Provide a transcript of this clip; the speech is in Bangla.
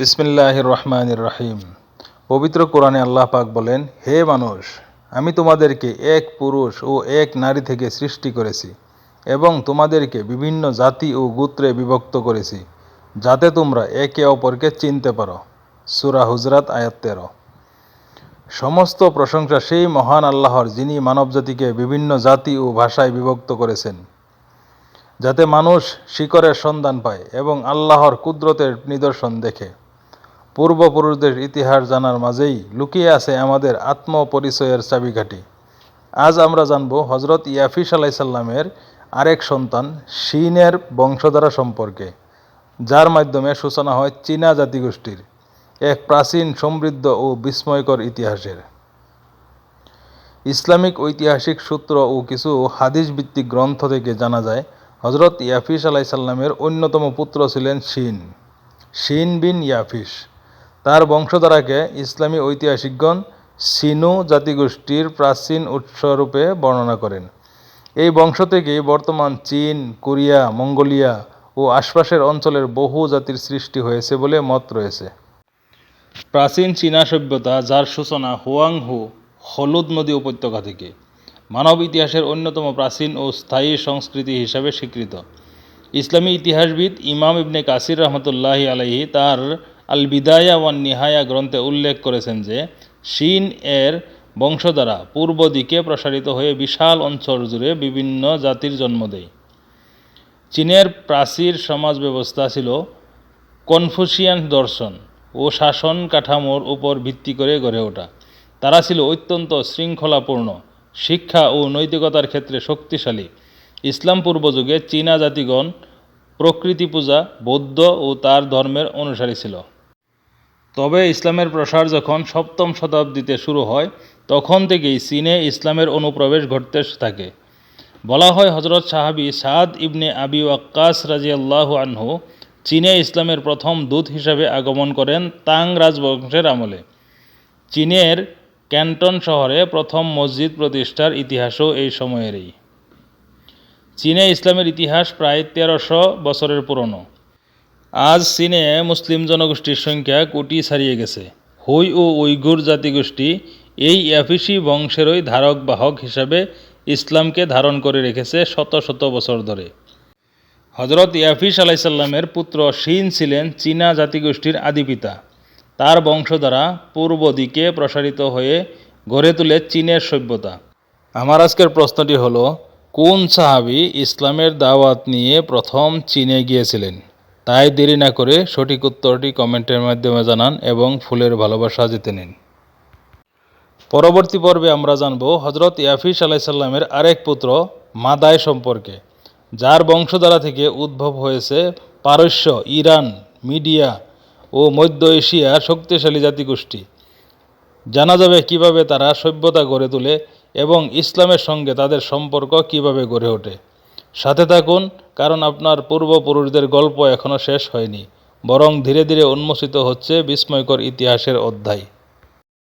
বিসমিল্লাহ রহমানির রহিম। পবিত্র কোরআনে আল্লাহ পাক বলেন, হে মানুষ, আমি তোমাদেরকে এক পুরুষ ও এক নারী থেকে সৃষ্টি করেছি এবং তোমাদেরকে বিভিন্ন জাতি ও গোত্রে বিভক্ত করেছি, যাতে তোমরা একে অপরকে চিনতে পারো। সুরা হুজরাত আয়াত তেরো। সমস্ত প্রশংসা সেই মহান আল্লাহর, যিনি মানবজাতিকে বিভিন্ন জাতি ও ভাষায় বিভক্ত করেছেন, যাতে মানুষ শিকরের সন্ধান পায় এবং আল্লাহর কুদরতের নিদর্শন দেখে। পূর্বপুরুষদের ইতিহাস জানার মাঝেই লুকিয়ে আছে আমাদের আত্মপরিচয়ের চাবিকাঠি। আজ আমরা জানব হজরত ইয়াফিস আলাইসাল্লামের আরেক সন্তান শিনের বংশধারা সম্পর্কে, যার মাধ্যমে সূচনা হয় চীনা জাতিগোষ্ঠীর, এক প্রাচীন সমৃদ্ধ ও বিস্ময়কর ইতিহাসের। ইসলামিক ঐতিহাসিক সূত্র ও কিছু হাদিস ভিত্তিক গ্রন্থ থেকে জানা যায় হজরত ইয়াফিস আলাইসাল্লামের অন্যতম পুত্র ছিলেন শিন। শিন বিন ইয়াফিস তার বংশধারাকে ইসলামী ঐতিহাসিকগণ সিনু জাতিগোষ্ঠীর প্রাচীন উৎসরূপে বর্ণনা করেন। এই বংশ থেকেই বর্তমান চীন, কোরিয়া, মঙ্গোলিয়া ও আশপাশের অঞ্চলের বহু জাতির সৃষ্টি হয়েছে বলে মত রয়েছে। প্রাচীন চীনা সভ্যতা, যার সূচনা হুয়াংহু, হলুদ নদী উপত্যকা থেকে, মানব ইতিহাসের অন্যতম প্রাচীন ও স্থায়ী সংস্কৃতি হিসাবে স্বীকৃত। ইসলামী ইতিহাসবিদ ইমাম ইবনে কাসির রহমতুল্লাহি আলাইহি তার আল বিদায়া ওয়ান নিহায়া গ্রন্থে উল্লেখ করেছেন যে, শিন এর বংশধারা পূর্ব দিকে প্রসারিত হয়ে বিশাল অঞ্চল জুড়ে বিভিন্ন জাতির জন্ম দেয়। চীনের প্রাচীর সমাজ ব্যবস্থা ছিল কনফুসিয়ান দর্শন ও শাসন কাঠামোর উপর ভিত্তি করে গড়ে ওঠা। তারা ছিল অত্যন্ত শৃঙ্খলাপূর্ণ, শিক্ষা ও নৈতিকতার ক্ষেত্রে শক্তিশালী। ইসলাম পূর্ব যুগে চীনা জাতিগণ প্রকৃতি পূজা বৌদ্ধ ও তার ধর্মের অনুসারী ছিল। তবে ইসলামের প্রসার যখন সপ্তম শতাব্দীতে শুরু হয়, তখন থেকেই চীনে ইসলামের অনুপ্রবেশ ঘটতে থাকে। বলা হয় হজরত সাহাবি সাদ ইবনে আবি ওয়াক্কাস রাজিয়াল্লাহ আনহু চীনে ইসলামের প্রথম দূত হিসাবে আগমন করেন তাং রাজবংশের আমলে। চীনের ক্যান্টন শহরে প্রথম মসজিদ প্রতিষ্ঠার ইতিহাসও এই সময়েরই। চীনে ইসলামের ইতিহাস প্রায় তেরোশো বছরের পুরনো। আজ চীনে মুসলিম জনগোষ্ঠীর সংখ্যা কোটি ছাড়িয়ে গেছে। হুই ও উইগুর জাতিগোষ্ঠী এই অ্যাফিসি বংশেরই ধারক বাহক হিসাবে ইসলামকে ধারণ করে রেখেছে শত শত বছর ধরে। হজরত ইয়াফিস আলাইসাল্লামের পুত্র শিন ছিলেন চীনা জাতিগোষ্ঠীর আদিপিতা তার বংশধারা পূর্ব দিকে প্রসারিত হয়ে গড়ে তুলে চীনের সভ্যতা। আমার আজকের প্রশ্নটি হলো, কোন সাহাবি ইসলামের দাওয়াত নিয়ে প্রথম চীনে গিয়েছিলেন? তাই দেরি না করে সঠিক উত্তরটি কমেন্টের মাধ্যমে জানান এবং ফুলের ভালোবাসা জিতে নিন। পরবর্তী পর্বে আমরা জানব হজরত ইয়াফিস আলাইসাল্লামের আরেক পুত্র মাদায় সম্পর্কে, যার বংশধারা থেকে উদ্ভব হয়েছে পারস্য, ইরান, মিডিয়া ও মধ্য এশিয়ার শক্তিশালী জাতিগোষ্ঠী। জানা যাবে কীভাবে তারা সভ্যতা গড়ে তোলে এবং ইসলামের সঙ্গে তাদের সম্পর্ক কীভাবে গড়ে ওঠে। সাথে থাকুন কারণ আপনার পূর্বপুরুষদের গল্প এখনও শেষ হয়নি, বরং ধীরে ধীরে উন্মোচিত হচ্ছে বিস্ময়কর ইতিহাসের অধ্যায়।